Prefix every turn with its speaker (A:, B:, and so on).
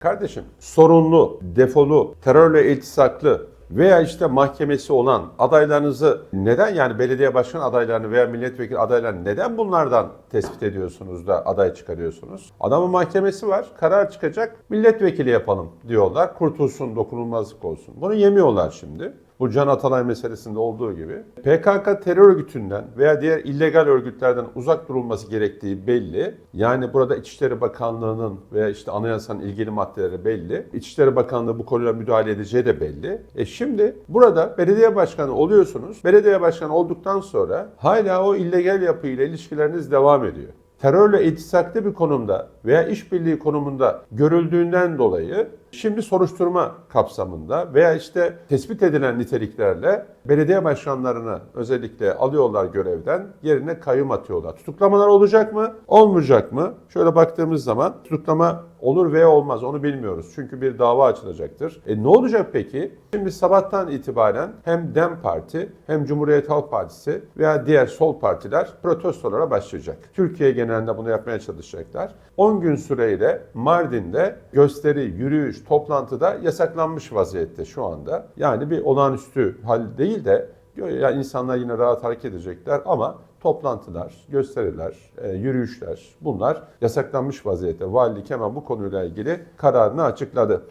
A: Kardeşim sorunlu, defolu, terörle iltisaklı veya işte mahkemesi olan adaylarınızı neden yani belediye başkan adaylarını veya milletvekili adaylarını neden bunlardan tespit ediyorsunuz da aday çıkarıyorsunuz? Adamın mahkemesi var, karar çıkacak, milletvekili yapalım diyorlar. Kurtulsun, dokunulmazlık olsun. Bunu yemiyorlar şimdi. Bu Can Atalay meselesinde olduğu gibi. PKK terör örgütünden veya diğer illegal örgütlerden uzak durulması gerektiği belli. Yani burada İçişleri Bakanlığı'nın veya işte anayasanın ilgili maddeleri belli. İçişleri Bakanlığı bu konuyla müdahale edeceği de belli. E şimdi burada belediye başkanı oluyorsunuz. Belediye başkanı olduktan sonra hala o illegal yapıyla ilişkileriniz devam ediyor terörle iltisaklı bir konumda veya işbirliği konumunda görüldüğünden dolayı şimdi soruşturma kapsamında veya işte tespit edilen niteliklerle belediye başkanlarını özellikle alıyorlar görevden yerine kayyum atıyorlar. Tutuklamalar olacak mı? Olmayacak mı? Şöyle baktığımız zaman tutuklama olur veya olmaz onu bilmiyoruz. Çünkü bir dava açılacaktır. E ne olacak peki? Şimdi sabahtan itibaren hem DEM Parti hem Cumhuriyet Halk Partisi veya diğer sol partiler protestolara başlayacak. Türkiye genelinde bunu yapmaya çalışacaklar. 10 gün süreyle Mardin'de gösteri, yürüyüş, toplantıda yasaklanmış vaziyette şu anda. Yani bir olağanüstü hal değil de ya insanlar yine rahat hareket edecekler ama toplantılar, gösteriler, e, yürüyüşler bunlar yasaklanmış vaziyette. Valilik hemen bu konuyla ilgili kararını açıkladı.